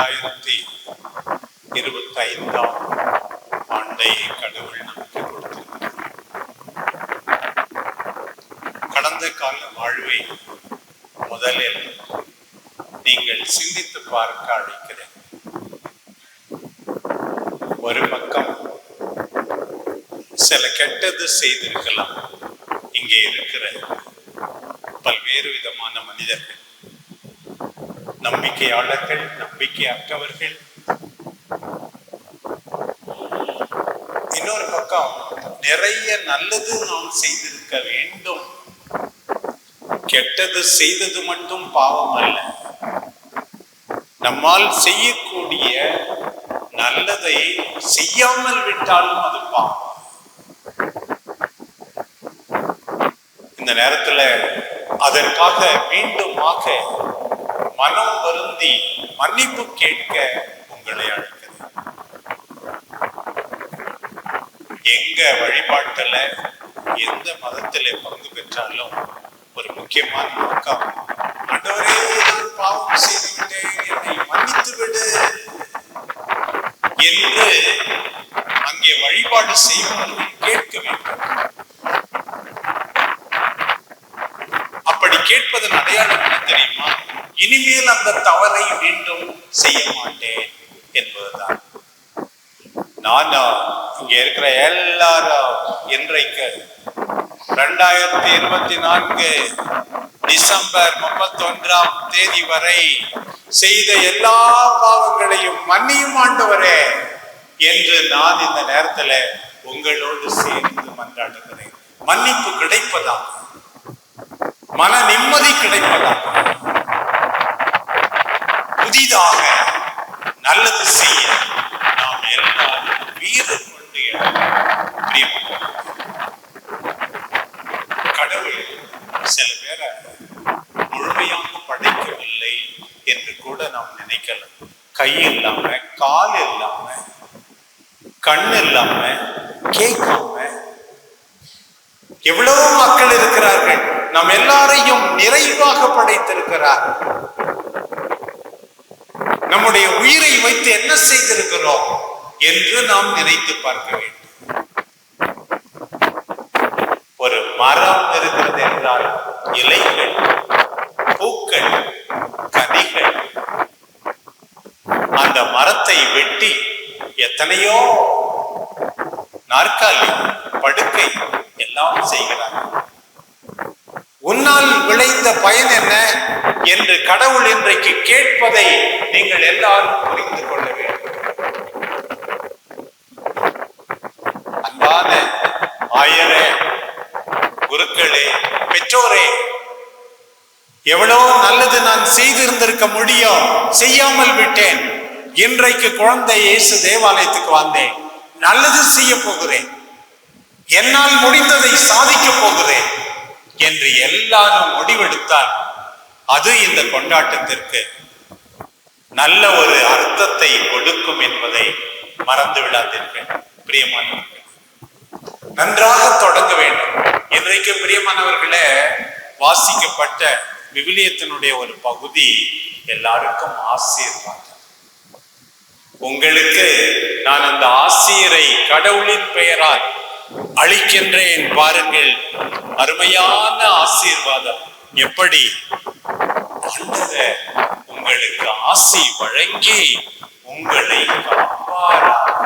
இரண்டாயிரத்தி இருபத்தி ஐந்தாம் ஆண்டை கடவுள் நமக்கு கொடுத்திருக்கிறார். கடந்த கால வாழ்வை முதலில் நீங்கள் சிந்தித்து பார்க்க அழைக்கிறேன். ஒரு பக்கம் சில கெட்டது செய்திருக்கலாம். இங்கே இருக்கிற பல்வேறு விதமான மனிதர்கள் நம்பிக்கையாளர்கள் நம்பிக்கை அற்றவர்கள் இன்னொரு பக்கம் நிறைய நல்லது நாம் செய்திருக்க வேண்டும். கெட்டது செய்தது மட்டும் பாவம் அல்ல. நம்மால் செய்யக்கூடிய நல்லதை செய்யாமல் விட்டாலும் அது பாவம். இந்த நேரத்துல அதற்காக மீண்டுமாக மனம் வருந்தி மன்னிப்பு கேட்க உங்களை அழைக்கிறது எங்க வழிபாட்டுல எந்த மதத்திலே பங்கு பெற்றாலும் ஒரு முக்கியமான நோக்கம் ஆண்டவரே பாவம் செய்துவிட்டேன் என்னை மன்னித்து விடு என்று அங்கே வழிபாடு செய்வார்கள் கேட்க வேண்டும் அப்படி கேட்பதன் அடையாளம் என்ன தெரியுமா இனிமேல் அந்த தவறை மீண்டும் செய்ய மாட்டேன் என்பதுதான். நானா இங்க இருக்கிற எல்லாரும் இன்றைக்கு ரெண்டாயிரத்தி இருபத்தி நான்கு டிசம்பர் முப்பத்தி ஒன்றாம் தேதி வரை செய்த எல்லா பாவங்களையும் மன்னியும் ஆண்டவரே என்று நான் இந்த நேரத்துல உங்களோடு சேர்ந்து மன்றாடுகிறேன். மன்னிப்பு கிடைப்பதாக மன நிம்மதி கிடைப்பதாக புதிதாக நல்லது செய்ய நாம் எல்லாரும் வீறு கொண்டு கடவுள் சில பேரை முழுமையாக படைக்கவில்லை என்று கூட நாம் நினைக்கலாம் கை இல்லாம கால் இல்லாம கண் இல்லாம கேட்காம எவ்வளவு மக்கள் இருக்கிறார்கள். நாம் எல்லாரையும் நிறைவாக படைத்திருக்கிறார் நம்முடைய உயிரை வைத்து என்ன செய்திருக்கிறோம் என்று நாம் நினைத்து பார்க்க வேண்டும். ஒரு மரம் இருக்கிறது என்றால் இலைகள் பூக்கள் கதிகள் அந்த மரத்தை வெட்டி எத்தனையோ நாற்காலி படுக்கை எல்லாம் செய்கிறார்கள். உன்னால் விளைந்த பயன் என்ன என்று கடவுள் இன்றைக்கு கேட்பதை நீங்கள் எல்லாரும் புரிந்து கொள்ள வேண்டும். அன்பான ஆயரே குருக்களே பெற்றோரே எவ்வளவு நல்லது நான் செய்திருந்திருக்க முடியும் செய்யாமல் விட்டேன். இன்றைக்கு குழந்தை இயேசு தேவாலயத்துக்கு வந்தேன். நல்லது செய்ய போகிறேன். என்னால் முடிந்ததை சாதிக்க போகிறேன். என்று எல்லாரும் முடிவெடுத்தால் அது இந்த கொண்டாட்டத்திற்கு நல்ல ஒரு அர்த்தத்தை கொடுக்கும் என்பதை மறந்து விடாதீர்கள். பிரியமானவர்கள் நன்றாக தொடங்க வேண்டும். இன்றைக்கு பிரியமானவர்களே வாசிக்கப்பட்ட விவிலியத்தினுடைய ஒரு பகுதி எல்லாருக்கும் ஆசீர்வாதம். உங்களுக்கு நான் அந்த ஆசிரியரை கடவுளின் பெயரால் அளிக்கின்றேன் பாருங்கள். அருமையான ஆசீர்வாதம். எப்படி? உங்களுக்கு ஆசி வழங்கி உங்களை காப்பாராக.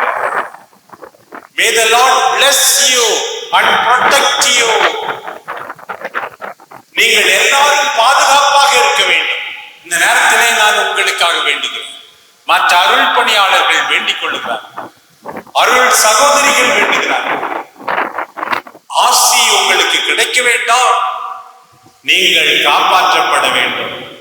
May the Lord bless you and protect you. நீங்கள் எல்லாரும் பாதுகாப்பாக இருக்க வேண்டும். இந்த நேரத்திலே நான் உங்களுக்காக வேண்டுகிறேன். மற்ற அருள் பணியாளர்கள் வேண்டிக் கொள்ளுகிறார் அருள் சகோதரிகள் ஆசி உங்களுக்கு கிடைக்க வேண்டாம். நீங்கள் காப்பாற்றப்பட வேண்டும்.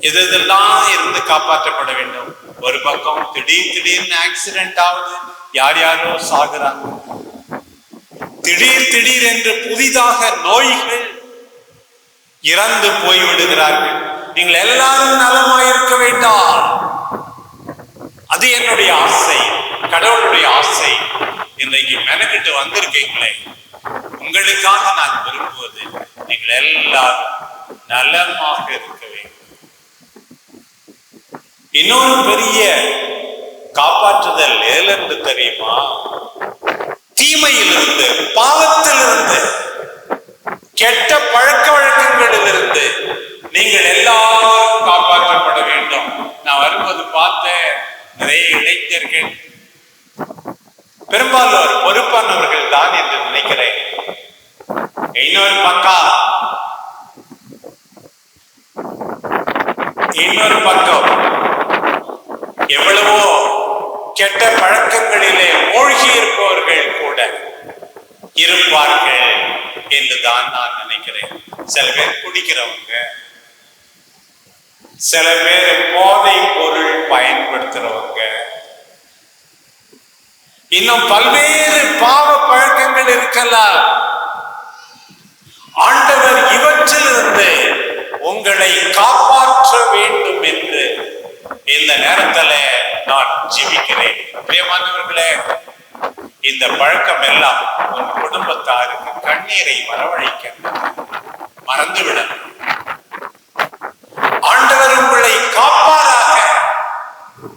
எதெல்லாம் இருந்து காப்பாற்றப்பட வேண்டும். ஒரு பக்கம் திடீர் திடீர்னு ஆக்சிடென்ட் ஆகுது. யார் யாரோ சாகுறாங்க. திடீர் திடீர் என்று புதிதாக நோய்கள் இறந்து போய் விடுகிறார்கள். நீங்கள் எல்லாரும் நலமாயிருக்க வேண்டாம். அது என்னுடைய ஆசை. கடவுளுடைய ஆசை. இன்றைக்கு மெனக்கிட்டு வந்திருக்கீங்களே. உங்களுக்காக நான் விரும்புவது நீங்கள் எல்லாரும் நலமாக இருக்க வேண்டும். இன்னொரு பெரிய காப்பாற்றுதல் ஏலென்று தெரியுமா? தீமையிலிருந்து பாவத்திலிருந்து கெட்ட பழக்க வழக்கங்களிலிருந்து நீங்கள் எல்லாரும் காப்பாற்றப்பட வேண்டும். நான் வரும்போது பார்த்த நிறைய இளைஞர்கள் பெரும்பாலும் பொறுப்பானவர்கள் தான் என்று நினைக்கிறேன் இன்னொரு பக்கம் இன்னொரு பக்கம். எவ்வளவோ கெட்ட பழக்கங்களிலே மூழ்கி இருப்பவர்கள் கூட இருப்பார்கள் என்றுதான் நான் நினைக்கிறேன். சில பேர் குடிக்கிறவங்க சில பேர் போதை பொருள் பயன்படுத்துறவங்க இன்னும் பல்வேறு பாவ பழக்கங்கள் இருக்கலாம். ஆண்டவர் இவற்றிலிருந்து உங்களை காப்பாற்ற வேண்டும் என்று இந்த நேரத்துல நான் ஜிபிக்கிறேன் பிரியமானவர்களே இந்த பழக்கம் எல்லாம் உன் குடும்பத்தாருக்கு கண்ணீரை வரவழைக்க மறந்துவிட ஆண்டவர் உங்களை காப்பாராக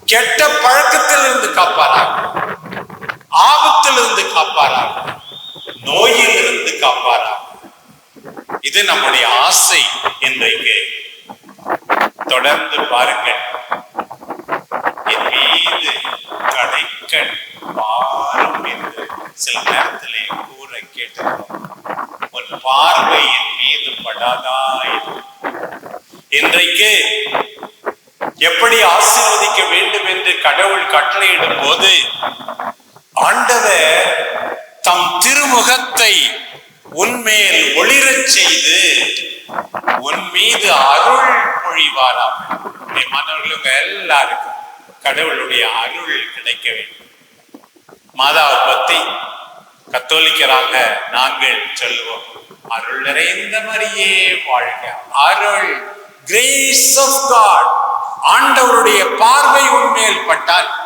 கெட்ட பழக்கத்தில் இருந்து காப்பாராக ஆபத்திலிருந்து காப்பாராக நோயிலிருந்து காப்பாராக இது நம்முடைய ஆசை இன்றைக்கு. தொடர்ந்து பாருங்கள். என் மீது கடைக்கண் பாரும் என்று சில நேரத்திலே கூற கேட்டிருக்கிறோம் உன் பார்வை என் மீது படாதா இன்றைக்கு எப்படி ஆசீர்வதிக்க வேண்டும் என்று கடவுள் கட்டளையிடும் போது ஆண்டவர் தம் திருமுகத்தை உன்மேல் செய்து உன் மீது அருள் பொழிவாராம். மாணவர்களுக்கு எல்லாருக்கும் கடவுளுடைய அருள் கிடைக்க வேண்டும். மாதாவை பத்தி கத்தோலிக்கராக நாங்கள் சொல்லுவோம். அருள் நிறைந்த மாதிரியே வாழ்க. அருள் கிரேஸ் ஆஃப் காட் ஆண்டவருடைய பார்வை உன்மேல் பட்டால்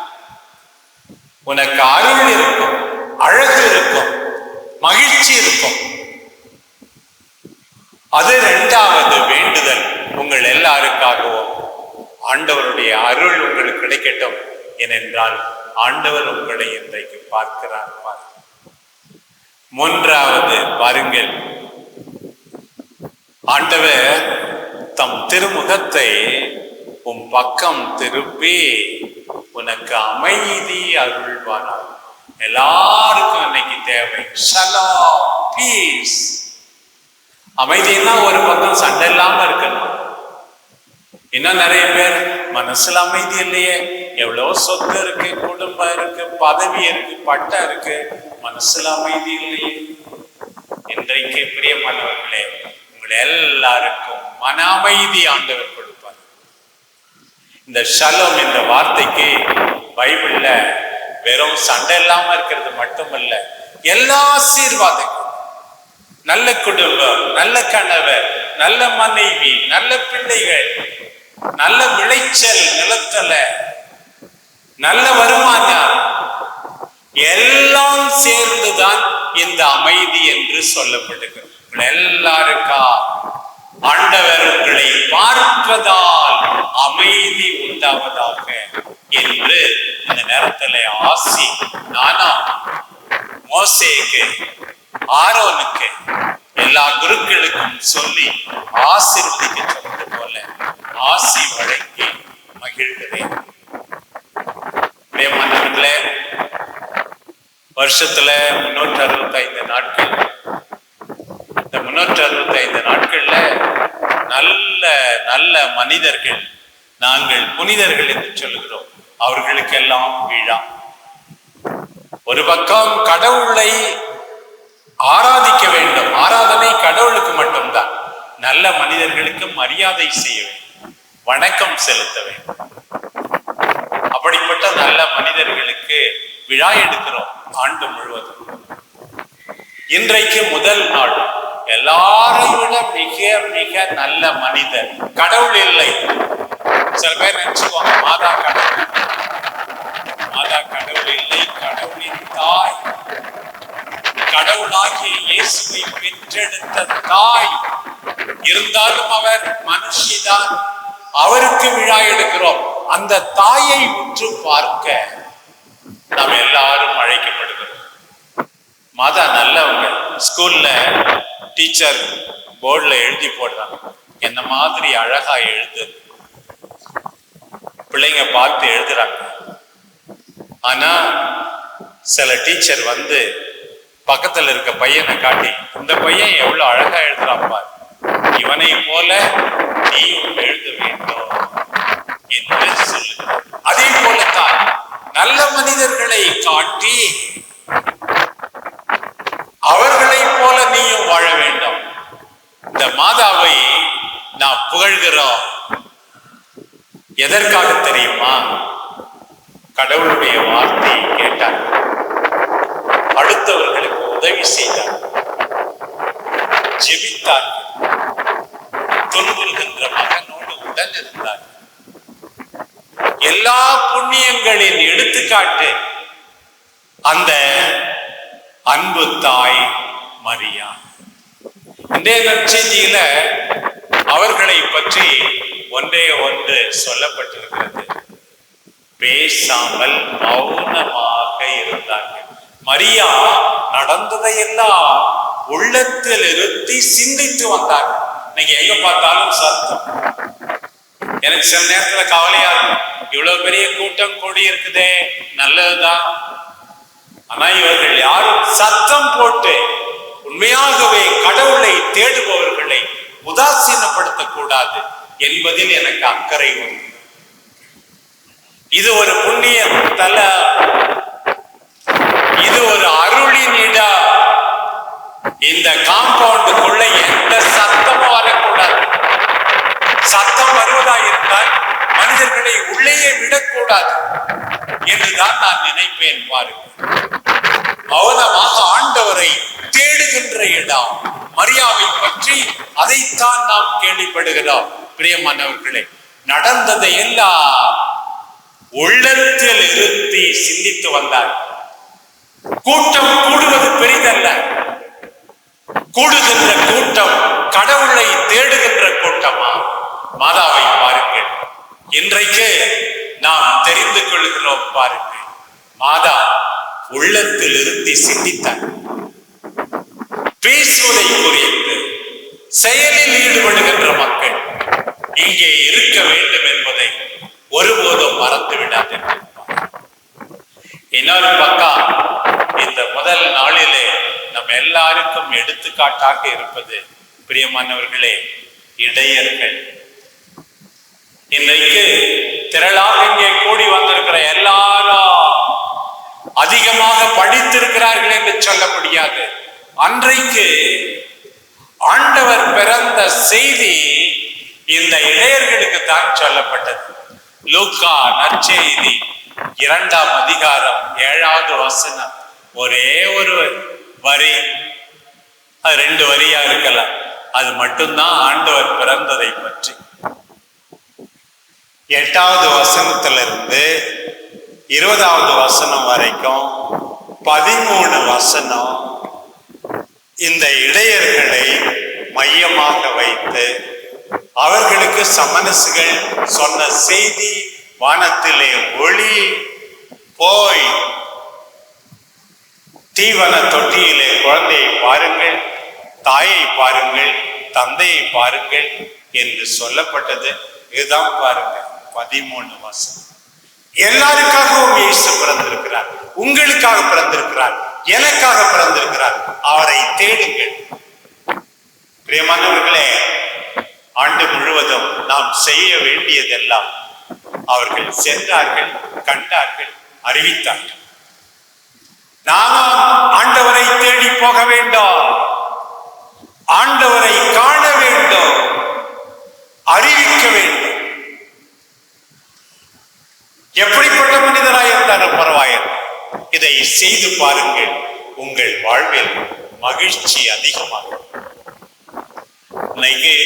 உனக்கு அருள் இருக்கும் அழகு இருக்கும் மகிழ்ச்சி இருக்கும். அது ரெண்டாவது வேண்டுதல் உங்கள் எல்லாருக்காகவும். ஆண்டவருடைய அருள் உங்களுக்கு கிடைக்கட்டும் ஏனென்றால் ஆண்டவர் உங்களை இன்றைக்கு பார்க்கிறார் பார். மூன்றாவது பாருங்கள் ஆண்டவர் தம் திருமுகத்தை உன் பக்கம் திருப்பி உனக்கு அமைதி அருள்வானார் எல்லாருக்கும் இன்னைக்கு தேவை. சலா பீஸ் அமைதினா ஒரு பக்கம் சண்டை இல்லாம இருக்கணும். இன்னும் நிறைய பேர் மனசுல அமைதி இல்லையே. எவ்வளவு சொத்து இருக்கு குடும்பம் இருக்கு பதவி இருக்கு பட்டம் இருக்கு மனசுல அமைதி இல்லையே. இன்றைக்கு பிரியமானவர்களே உங்களை எல்லாருக்கும் மன அமைதி ஆண்டவர் கொடுப்பார். இந்த ஷலம் இந்த வார்த்தைக்கு பைபிள்ல வெறும் சண்டை இல்லாம இருக்கிறது மட்டுமல்ல எல்லா ஆசீர்வாதங்களும் நல்ல குடும்பம் நல்ல கணவர் நல்ல மனைவி நல்ல பிள்ளைகள் நல்ல விளைச்சல் நிலத்தல நல்ல வருமானம். எல்லாம் சேர்ந்துதான் இந்த அமைதி என்று சொல்லப்படுகிறது. எல்லாருக்கா? ஆண்டவர் உங்களை பார்ப்பதால் அமைதி உண்டாவதாக என்று இந்த நேரத்துல ஆசி. நானா? மோசேக்கு. ஆரோனுக்கு எல்லா குருக்களுக்கும் சொல்லி ஆசீர்வதிக்க சொன்னது போல ஆசி வழங்கி மகிழ்கிறேன். பிரியமானவர்களே வருஷத்துல முன்னூற்றி அறுபத்தி ஐந்து நாட்கள். இந்த முன்னூற்றி அறுபத்தி ஐந்து நாட்கள்ல நல்ல நல்ல மனிதர்கள் நாங்கள் புனிதர்கள் என்று சொல்லுகிறோம். அவர்களுக்கெல்லாம் விழா ஒரு பக்கம் கடவுளை ஆராதிக்க வேண்டும். ஆராதனை கடவுளுக்கு மட்டும்தான். நல்ல மனிதர்களுக்கு மரியாதை செய்ய வேண்டும். வணக்கம் செலுத்த வேண்டும். அப்படிப்பட்ட நல்ல மனிதர்களுக்கு விழா எடுக்கிறோம் ஆண்டு முழுவதும். இன்றைக்கு முதல் நாள். எல்லாரை விட மிக மிக நல்ல மனிதர். கடவுள் இல்லை. சில பேர் நினைச்சுக்குவாங்க மாதா கடவுள். மாதா கடவுள் இல்லை. கடவுளாகிய இயேசுவை பெற்றெடுத்த தாய். இருந்தாலும் அவர் மனுஷிதான். அவருக்கு விழா எடுக்கிறோம். அந்த தாயை உற்று பார்க்க நாம் எல்லாரும் அழைக்கப்படுகிறோம். மத நல்லவங்க. ஸ்கூல்ல டீச்சர் போர்டில் எழுதி போடுறாங்க. என்ன மாதிரி அழகா எழுது. பிள்ளைங்க பார்த்து எழுதுறாங்க. ஆனா சில டீச்சர் வந்து பக்கத்துல இருக்க பையனை காட்டி இந்த பையன் எவ்வளவு அழகா எழுதுறான் பார். இவனை போல நீயும் எழுத வேண்டும். என்று சொல்லுகிறார். அதே போலத்தான் நல்ல மனிதர்களை காட்டி அவர்களை போல நீயும் வாழ வேண்டும். இந்த மாதாவை நாம் புகழ்கிறோம். எதற்காக தெரியுமா? கடவுளுடைய வார்த்தையை கேட்டார். அடுத்தவர்களுக்கு உதவி செய்தார். ஜெபித்தார். துன்புறுகின்ற மகனோடு உடன் எல்லா புண்ணியங்களின் எடுத்துக்காட்டு அந்த அன்பு தாய் மரியா. இன்றைய நற்செய்தியில அவர்களை பற்றி ஒன்றே ஒன்று சொல்லப்பட்டிருக்கிறது. பேசாமல் மௌனமாக இருந்தார்கள். மரியா நடந்ததையெல்லாம் உள்ளத்தில் இருத்தி சிந்தித்து வந்தாங்க இன்னைக்கு எங்க பார்த்தாலும் சத்தம். எனக்கு சில நேரத்துல கவலையா இருக்கும். இவ்வளவு பெரிய கூட்டம் கூடி இருக்குதே நல்லதுதான். ஆனா இவர்கள் யாரும் சத்தம் போட்டு உண்மையாகவே கடவுளை தேடுபவர்களை உதாசீனப்படுத்தக்கூடாது என்பதில் எனக்கு அக்கறை உண்டு. இது ஒரு புண்ணிய தல. இது ஒரு அருளின் இடம் இந்த காம்பவுண்டுக்குள்ள எந்த சத்தமும் வரக்கூடாது. சத்தம் வருவதா இருந்தால் மனிதர்களை உள்ளேயே விடக்கூடாது என்றுதான் நான் நினைப்பேன் பாருங்கள் மௌனமாக ஆண்டவரை தேடுகின்ற இடம் மரியாவை பற்றி அதைத்தான் நாம் கேள்விப்படுகிறோம். பிரியமானவர்களே நடந்ததை எல்லாம் உள்ளத்தில் இருத்தி சிந்தித்து வந்தார் கூட்டம் கூடுவது பெரிதல்ல. கூடுகின்ற கூட்டம் கடவுளை தேடுகின்ற கூட்டமா? மாதாவை பாருங்கள். இன்றைக்கு நாம் தெரிந்து கொள்கிறோம் பாருங்கள். மாதா உள்ளத்தில் இருந்து சிந்தித்தார். பேசுவதை குறித்து செயலில் ஈடுபடுகின்ற மக்கள் இங்கே இருக்க வேண்டும் என்பதை ஒருபோதும் மறந்து விடாதீர்கள் இன்னொரு பக்கம் இந்த முதல் நாளிலே நம் எல்லாருக்கும் எடுத்துக்காட்டாக இருப்பது பிரியமானவர்களே இடையர்கள். இன்றைக்கு திரளாக இங்கே கூடி வந்திருக்கிற எல்லாரும் அதிகமாக படித்திருக்கிறார்கள் என்று சொல்ல முடியாது. அன்றைக்கு ஆண்டவர் பிறந்த செய்தி இந்த இடையர்களுக்கு தான் சொல்லப்பட்டது. லூக்கா நற்செய்தி இரண்டாம் அதிகாரம் ஏழாவது வசனம். ஒரே ஒருவர் வரி. அது ரெண்டு வரியா இருக்கலாம். அது மட்டும்தான் ஆண்டவர் பிறந்ததை பற்றி. எட்டாவது வசனத்திலிருந்து இருபதாவது வசனம் வரைக்கும் பதிமூணு வசனம் இந்த இடையர்களை மையமாக வைத்து அவர்களுக்கு சமனசுகள் சொன்ன செய்தி வானத்திலே ஒளி போய் தீவன தொட்டியிலே குழந்தையை பாருங்கள் தாயை பாருங்கள் தந்தையை பாருங்கள் என்று சொல்லப்பட்டது. இதுதான் பாருங்க பதிமூணு வருஷம் எல்லாருக்காகவும் இயேசு பிறந்திருக்கிறார் உங்களுக்காக பிறந்திருக்கிறார் எனக்காக பிறந்திருக்கிறார். அவரை தேடுங்கள். பிரியமானவர்களே ஆண்டு முழுவதும் நாம் செய்ய வேண்டியதெல்லாம் அவர்கள் சென்றார்கள் கண்டார்கள் அறிவித்தார்கள். நாமும் ஆண்டவரை தேடி போக வேண்டும். ஆண்டவரை காண வேண்டும். அறிவிக்க வேண்டும். எப்படிப்பட்ட மனிதராய் இருந்தாலும் பரவாயில்லை. இதை செய்து பாருங்கள். உங்கள் வாழ்வில் மகிழ்ச்சி அதிகமாகும். இன்னைக்கு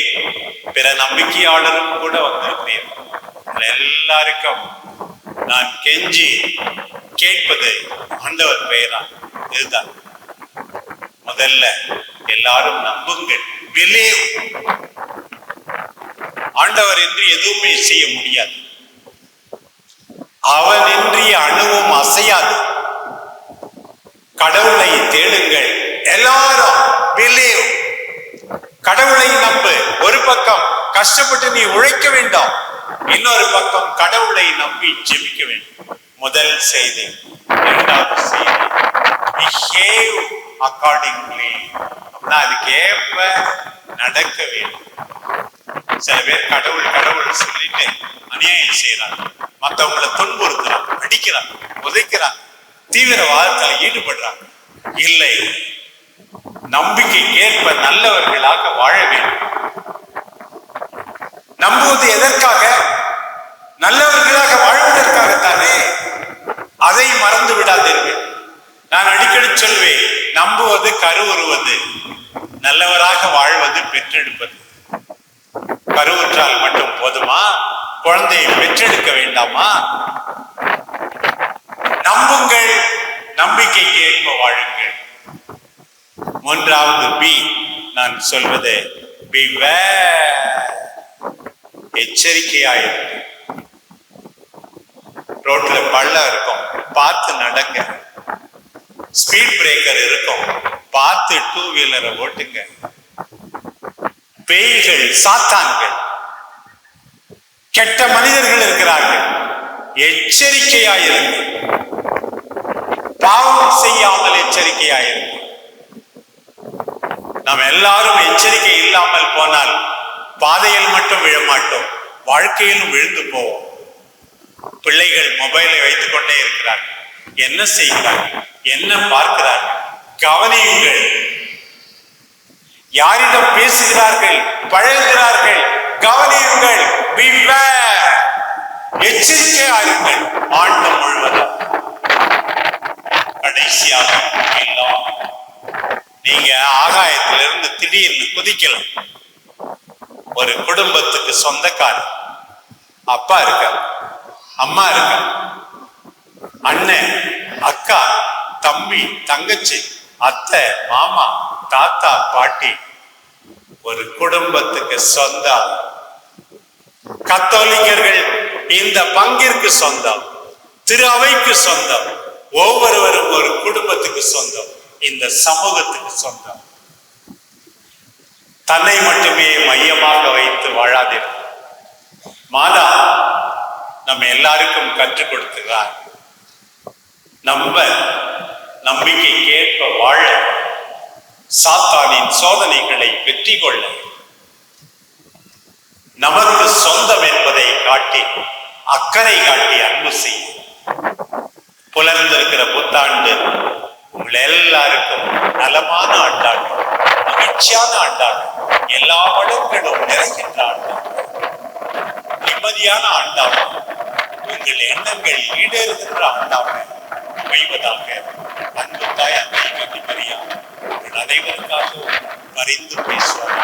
பிற நம்பிக்கையாளரும் கூட வந்திருக்கிறேன். எல்லாருக்கும் நான் கெஞ்சி கேட்பது ஆண்டவர் பெயரா இதுதான். முதல்ல எல்லாரும் நம்புங்கள். பிலீவ் ஆண்டவர் என்று எதுவுமே செய்ய முடியாது. அவனின்றி அணுவும் அசையாது. கடவுளை தேடுங்கள். எல்லாரும் பிலீவ் கடவுளை நம்பு. ஒரு பக்கம் கஷ்டப்பட்டு நீ உழைக்க வேண்டாம். இன்னொரு பக்கம் கடவுளை நம்பி ஜெபிக்க வேண்டும். முதல் செய்தி இரண்டாவது செய்தி. பிஹேவ் அக்கார்டிங்லி அப்படின்னா அதுக்கேற்ப நடக்க வேண்டும். சில பேர் கடவுள் கடவுள் சொல்லிட்டு அநியாயம் செய்யறாங்க மற்றவங்களை துன்புறுத்துறாங்க அடிக்கிறாங்க உதைக்கிறாங்க தீவிரவாதத்தில் ஈடுபடுறாங்க. இல்லை நம்பிக்கைக்கேற்ப நல்லவர்களாக வாழ வேண்டும். நம்புவது எதற்காக? நல்லவர்களாக வாழ்வதற்காகத்தானே? அதை மறந்து விடாதீர்கள். நான் அடிக்கடி சொல்வேன் நம்புவது கருவுறுவது நல்லவராக வாழ்வது பெற்றெடுப்பது. கருவுற்றால் மட்டும் போதுமா? குழந்தையை பெற்றெடுக்க வேண்டாமா? நம்புங்கள் நம்பிக்கைக்கு ஏற்ப வாழுங்கள். மூன்றாவது பி நான் சொல்வது beware. எச்சரிக்கையாயிருக்கு ரோட்ல பள்ளம் இருக்கும். பார்த்து நடங்க. ஸ்பீட் பிரேக்கர் இருக்கும். பார்த்து டூ வீலரை ஓட்டுங்க. பேய்கள் சாத்தான்கள். கெட்ட மனிதர்கள் இருக்கிறார்கள். எச்சரிக்கையாயிருங்க. பாவம் செய்யாமல் எச்சரிக்கையாயிருங்க. நாம் எல்லாரும் எச்சரிக்கை இல்லாமல் போனால் பாதையில் மட்டும் விழமாட்டோம். வாழ்க்கையிலும் விழுந்து போவோம். பிள்ளைகள் மொபைலை வைத்துக் கொண்டே இருக்கிறார்கள் என்ன செய்கிறார்கள் என்ன பார்க்கிறார்கள் கவனியுங்கள். யாரிடம் பேசுகிறார்கள்? பழகுகிறார்கள்? கவனியுங்கள். எச்சரிக்கையா இருங்கள் ஆண்டம் முழுவதும். கடைசியாக நீங்க ஆகாயத்திலிருந்து திடீர்னு குதிக்கலாம் ஒரு குடும்பத்துக்கு சொந்தக்காரர். அப்பா இருக்கார். அம்மா இருக்க. அண்ணன் அக்கா தம்பி தங்கச்சி அத்தை மாமா தாத்தா பாட்டி ஒரு குடும்பத்துக்கு சொந்தம். கத்தோலிக்கர்கள் இந்த பங்கிற்கு சொந்தம். திரு அவைக்கு சொந்தம். ஒவ்வொருவரும் ஒரு குடும்பத்துக்கு சொந்தம். இந்த சமூகத்துக்கு சொந்தம். தன்னை மட்டுமே மையமாக வைத்து வாழாதீர்கள். மாதா நம்ம எல்லாருக்கும் கற்றுக் கொடுத்துகிறார் நம்ம நம்பிக்கைக்கேற்ப வாழ சாத்தானின் சோதனைகளை வெற்றி கொள்ள நமக்கு சொந்தம் என்பதை காட்டி அக்கறை காட்டி அன்பு செய்ய புலர்ந்திருக்கிற புத்தாண்டு உங்கள் எல்லாருக்கும் நலமான ஆண்டாண்டு மகிழ்ச்சியான ஆண்டாண்டு எல்லா வளங்களும் நிறைகின்ற ஆண்டாண்டு நிம்மதியான ஆண்டாம் உங்கள் எண்ணங்கள் ஈடேறுகின்ற ஆண்டாக அமைவதாக அன்பு தாய் அன்னை கட்டி மரியா. உங்கள் அனைவருக்காகவும் பரிந்து பேசுவார்